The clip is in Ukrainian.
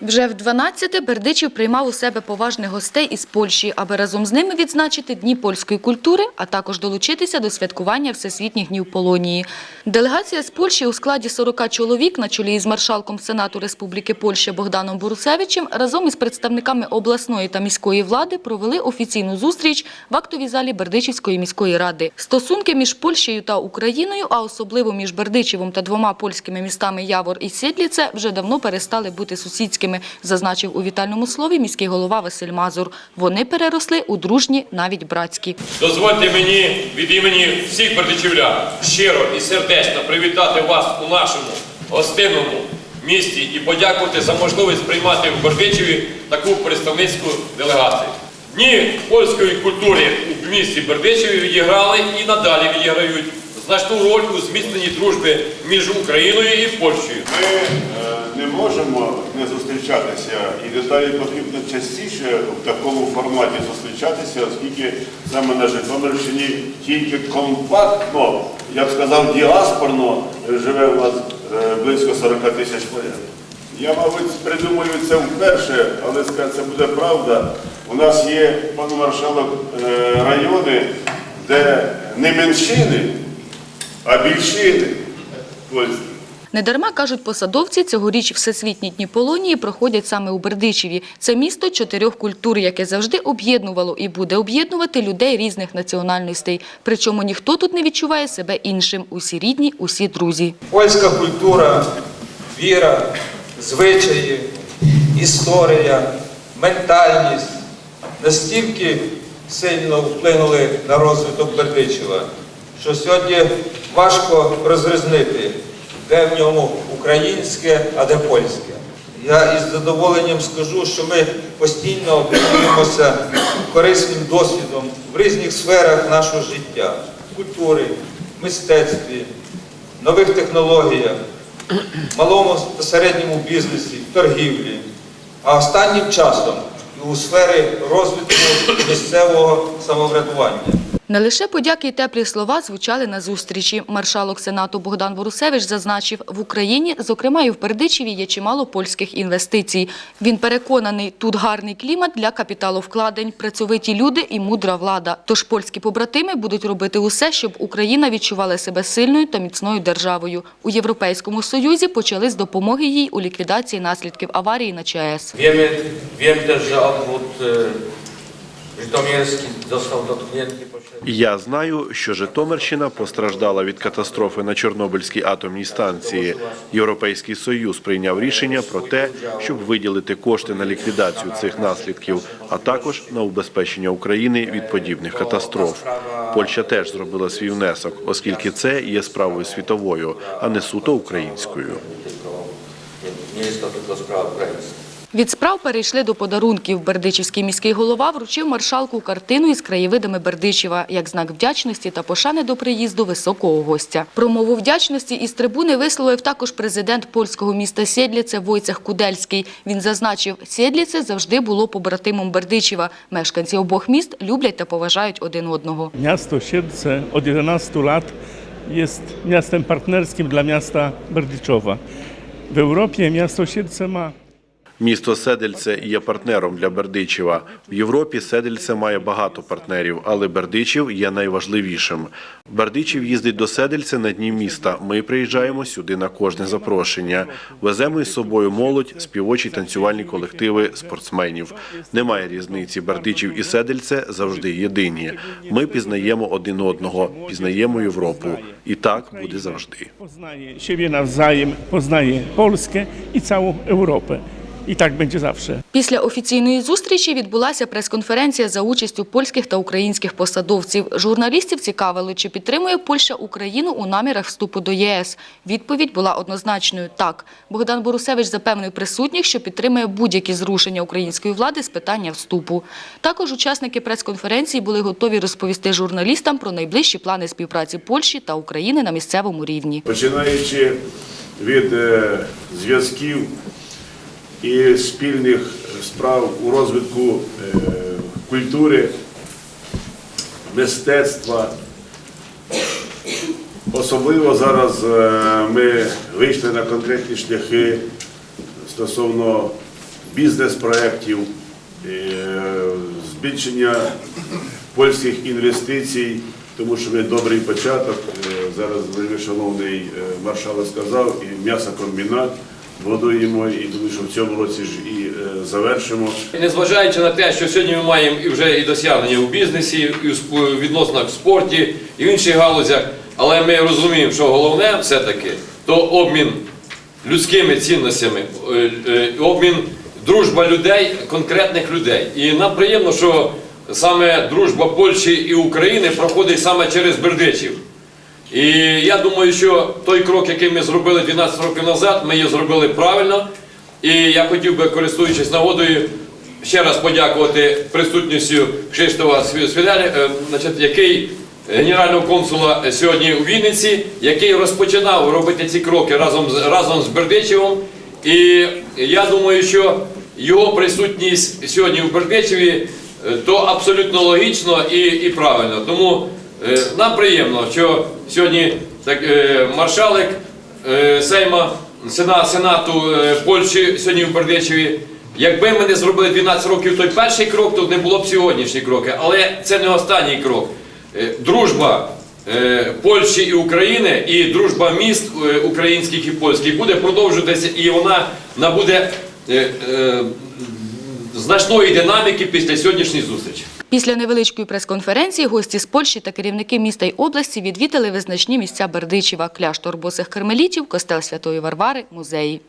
Вже в 12-те Бердичів приймав у себе поважних гостей із Польщі, аби разом з ними відзначити Дні польської культури, а також долучитися до святкування Всесвітніх днів Полонії. Делегація з Польщі у складі 40 чоловік на чолі із маршалком Сенату Республіки Польща Богданом Борусевичем разом із представниками обласної та міської влади провели офіційну зустріч в актовій залі Бердичівської міської ради. Стосунки між Польщею та Україною, а особливо між Бердичевом та двома польськими містами Явор і Сідліце, вже давно перестали бути сусідськими, зазначив у вітальному слові міський голова Василь Мазур. Вони переросли у дружні, навіть братські. Дозвольте мені від імені всіх бердичівлян щиро і сердечно привітати вас у нашому гостинному місті і подякувати за можливість приймати в Бердичеві таку представницьку делегацію. Дні польської культури у місті Бердичеві відіграли і надалі відіграють значну роль у зміцненні дружби між Україною і Польщею. Ми е, не можемо не зустрічатися, і деталі потрібно частіше в такому форматі зустрічатися, оскільки саме на Житомирщині тільки компактно, я б сказав, діаспорно живе у нас е, близько 40 тисяч полян. Я, мабуть, придумаю це вперше, але це буде правда. У нас є, пане маршалок, е, райони, де не меншини, а більшини польські. Недарма, кажуть посадовці, цьогоріч Всесвітні дні Полонії проходять саме у Бердичеві. Це місто чотирьох культур, яке завжди об'єднувало і буде об'єднувати людей різних національностей. Причому ніхто тут не відчуває себе іншим. Усі рідні, усі друзі. Польська культура, віра, звичаї, історія, ментальність настільки сильно вплинули на розвиток Бердичева, що сьогодні важко розрізнити, де в ньому українське, а де польське. Я із задоволенням скажу, що ми постійно обмінюємося корисним досвідом в різних сферах нашого життя культури, мистецтві, нових технологіях, малому та середньому бізнесі, торгівлі, а останнім часом у сфері розвитку місцевого самоврядування. Не лише подяки й теплі слова звучали на зустрічі. Маршалок Сенату Богдан Борусевич зазначив, в Україні, зокрема і в Бердичеві, є чимало польських інвестицій. Він переконаний, тут гарний клімат для капіталовкладень, працьовиті люди і мудра влада. Тож польські побратими будуть робити усе, щоб Україна відчувала себе сильною та міцною державою. У Європейському Союзі почали з допомоги їй у ліквідації наслідків аварії на ЧАЕС. Że obwód e, żytomierski został dotknięty pośrednio. Я знаю, що Житомирщина постраждала від катастрофи на Чорнобильській атомній станції. Європейський союз прийняв рішення про те, щоб виділити кошти на ліквідацію цих наслідків, а також на убезпечення України від подібних катастроф. Польща теж зробила свій внесок, оскільки це є справою світовою, а не суто українською. Nie, jest to tylko. Від справ перейшли до подарунків. Бердичівський міський голова вручив маршалку картину із краєвидами Бердичева як знак вдячності та пошани до приїзду високого гостя. Промову вдячності із трибуни висловив також президент польського міста Сєдліце Войцех Кудельський. Він зазначив, Сєдліце завжди було побратимом Бердичева. Мешканці обох міст люблять та поважають один одного. Miasto Siedlce od 11 lat jest miastem partnerskim dla miasta Berdyczowa. W Europie miasto Siedlce ma Місто Седельце є партнером для Бердичева. В Європі Седельце має багато партнерів, але Бердичів є найважливішим. Бердичів їздить до Седельця на дні міста. Ми приїжджаємо сюди на кожне запрошення. Веземо із собою молодь, співочі танцювальні колективи, спортсменів. Немає різниці. Бердичів і Седельце завжди єдині. Ми пізнаємо один одного, пізнаємо Європу. І так буде завжди. Познає poznaje siebie nawzajem, poznaje Polskę i całą Europę. I tak będzie zawsze. Після офіційної зустрічі відбулася прес-конференція за участю польських та українських посадовців. Журналістів цікавило, чи підтримує Польща Україну у намірах вступу до ЄС. Відповідь була однозначною – так. Богдан Борусевич запевнив присутніх, що підтримує будь-які зрушення української влади з питання вступу. Також учасники прес-конференції були готові розповісти журналістам про найближчі плани співпраці Польщі та України на місцевому рівні. починаючи від е, зв'язків і спільних справ у розвитку е, культури, мистецтва. Особливо зараз е, ми вийшли на конкретні шляхи стосовно бізнес-проєктів, е, збільшення польських інвестицій, тому що ми добрий початок. Зараз шановний маршал сказав, і м'ясокомбінат будуємо, і думаю, що в цьому році ж і е, завершимо. І Незважаючи на те, що сьогодні ми маємо і вже і досягнення у бізнесі, і у відносинах в спорті, і в інших галузях, але ми розуміємо, що головне все-таки то обмін людськими цінностями, е, е, обмін дружба людей, конкретних людей. І нам приємно, що саме дружба Польщі і України проходить саме через Бердичів. І я думаю, що той крок, який ми зробили 12 років назад, ми його зробили правильно. І я хотів би, користуючись нагодою, ще раз подякувати присутністю Кшиштова Свідаля, е, який генерального консула сьогодні у Вінниці, який розпочинав робити ці кроки разом разом з Бердичевим. І я думаю, що його присутність сьогодні у Бердичеві е, то абсолютно логічно і, і правильно. Тому е, нам приємно, що сьогодні так, е, маршалик е, Сейма Сенату е, Польщі сьогодні в Бердичеві. Якби ми не зробили 12 років той перший крок, то не було б сьогоднішні кроки. Але це не останній крок. Е, Дружба е, Польщі і України і дружба міст е, українських і польських буде продовжуватися, і вона набуде е, е, значної динаміки після сьогоднішньої зустрічі. Після невеличкої прес-конференції гості з Польщі та керівники міста й області відвідали визначні місця Бердичева, кляштор босих кармелітів, костел Святої Варвари, музеї.